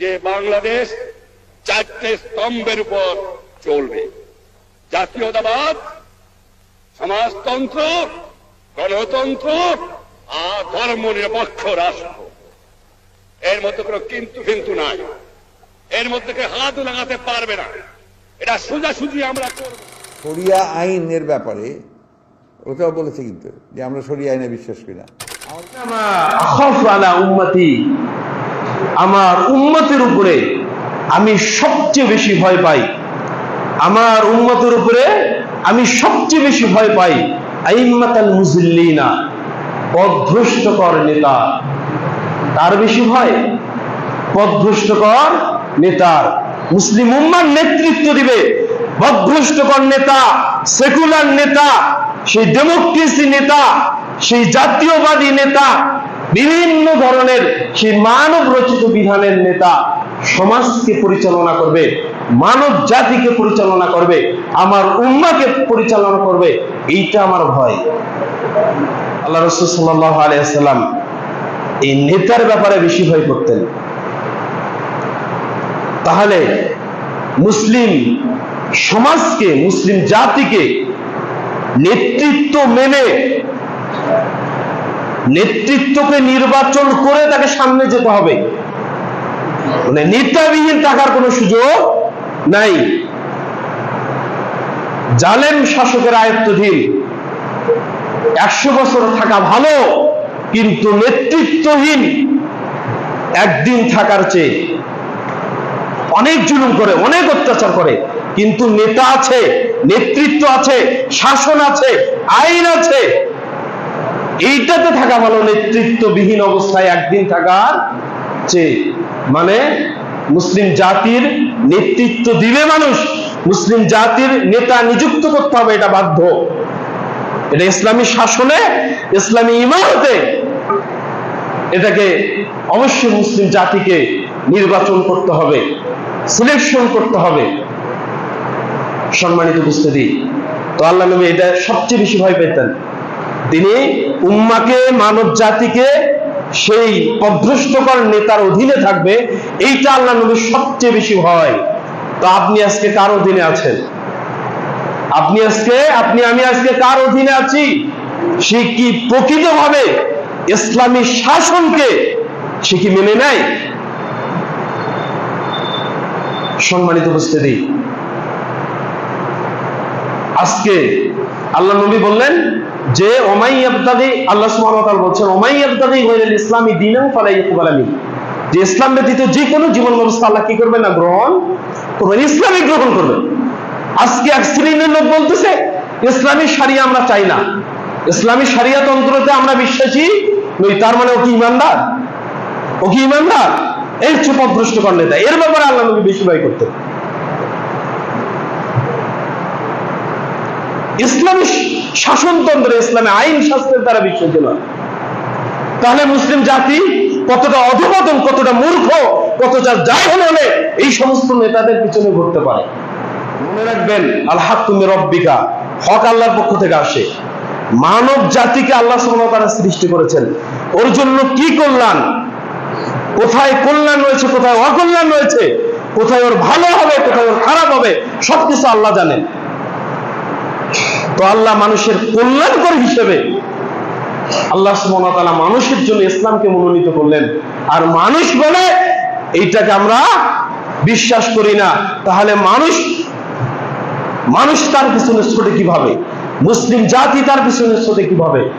যে বাংলাদেশ চারটে স্তম্ভের উপর চলবে। জাতীয়তাবাদ সমাজতন্ত্র গণতন্ত্র আর ধর্ম নিরপেক্ষ রাষ্ট্র। এর মধ্যে কোনো কিন্তু কিন্তু নাই। এর মধ্যে কেউ হাত লাগাতে পারবে না। এটা সোজাসুজি আমরা করব। শরিয়া আইনের ব্যাপারে ওটাও বলেছে কিন্তু যে আমরা সরিয়া আইনে বিশ্বাস করি না। আমার উম্মতের উপরে আমি সবচেয়ে বেশি ভয় পাই। আমার উম্মতের উপরে আমি সবচেয়ে বেশি ভয় পাই আইম্মাতাল মুজিল্লিনা পদভ্রষ্টকর নেতা। তার বেশি ভয় পদভ্রষ্টকর নেতার মুসলিম উম্মার নেতৃত্ব দিবে পদভ্রষ্টকর নেতা, সেকুলার নেতা, সেই ডেমোক্রেসি নেতা, সেই জাতীয়বাদী নেতা বিভিন্ন ধরনের সেই মানব রচিত বিধানের নেতা সমাজকে পরিচালনা করবে, মানব জাতিকে পরিচালনা করবে, আমার উম্মাকে পরিচালনা করবে, এইটা আমার ভয়। আল্লাহ রসুল সাল্লাহ আলিয়াল্লাম এই নেতার ব্যাপারে বেশি ভয় করতেন। তাহলে মুসলিম সমাজকে, মুসলিম জাতিকে নেতৃত্ব মেনে নেতৃত্বকে নির্বাচন করে তাকে সামনে যেতে হবে। মানে নেতাবিহীন থাকার কোনো সুযোগ নাই। জালেম শাসকের আয়ত্তধীন। একশো বছর থাকা ভালো, কিন্তু নেতৃত্বহীন একদিন থাকার চেয়ে অনেক জুলুম করে, অনেক অত্যাচার করে। কিন্তু নেতা আছে, নেতৃত্ব আছে, শাসন আছে, আইন আছে। এইটাতে থাকা ভালো, নেতৃত্ববিহীন অবস্থায় একদিন থাকার চেয়ে মানে মুসলিম জাতির নেতৃত্ব দিবে মানুষ, মুসলিম জাতির নেতা নিযুক্ত করতে হবে, এটা বাধ্য। এটা ইসলামী শাসনে, ইসলামী ইমারতে এটাকে অবশ্যই মুসলিম জাতিকে নির্বাচন করতে হবে সিলেকশন করতে হবে। সম্মানিত উপস্থিতি, তো আল্লাহ নবী এটা সবচেয়ে বেশি ভয় পেতেন। তিনি উম্মাকে, মানব জাতিকে সেই পদভ্রষ্টকর নেতার অধীনে থাকবে, এইটা আল্লাহ নবীর সবচেয়ে বেশি ভয়। তো আপনি আজকে কার অধীনে আছেন? আপনি আজকে, আপনি, আমি আজকে কার অধীনে আছি? সে কি প্রকৃতভাবে ইসলামী শাসনকে সে কি মেনে নেয়? সম্মানিত উপস্থিতি, আজকে আল্লাহ নবী বললেন যে, ওমাই আবদাদি আল্লাহ তাআলা বলছেন, ওমাই আবদাদি গায়রাল ইসলামি দীনান ফালা ইয়াকবাল যে ইসলাম ব্যতীত যে কোনো জীবন ব্যবস্থা আল্লাহ কি করবে না গ্রহণ করবেন? ইসলামই গ্রহণ করবেন। আজকে এক শ্রেণির লোক বলতেছে, ইসলামী সারিয়া আমরা চাই না। ইসলামী সারিয়া তন্ত্রতে আমরা বিশ্বাসী, নই তার মানে ও কি ইমানদার? ও কি ইমানদার? এই চুপভ্রষ্ট কর নেতা। এর ব্যাপারে আল্লাহ নবী বেশি ভয় করতেন। ইসলামী শাসনতন্ত্র, ইসলামী আইন শাস্ত্রের দ্বারা বিশ্বাস ছিল তাহলে মুসলিম জাতি কতটা অধপতন, কতটা মূর্খ, কতটা জাহেল হলে এই সমস্ত নেতাদের পিছনে ঘুরতে পারে? মনে রাখবেন আল্লাহ তুমি রব্বিকা, হক আল্লাহর পক্ষ থেকে আসে। মানব জাতিকে আল্লাহ সুবহানাহু সৃষ্টি করেছেন। ওর জন্য কি কল্যাণ? কোথায় কল্যাণ রয়েছে, কোথায় অকল্যাণ রয়েছে? কোথায় ওর ভালো হবে, কোথায় ওর খারাপ হবে, সবকিছু আল্লাহ জানেন। তো আল্লাহ মানুষের কল্যাণকর হিসেবে আল্লাহ সুবহানাহু মানুষের জন্য ইসলামকে মনোনীত করলেন। আর মানুষ বলে, এইটাকে আমরা বিশ্বাস করি না। তাহলে মানুষ মানুষ তার পিছনে ছোটে কীভাবে? মুসলিম জাতি তার পিছনে ছোটে কীভাবে?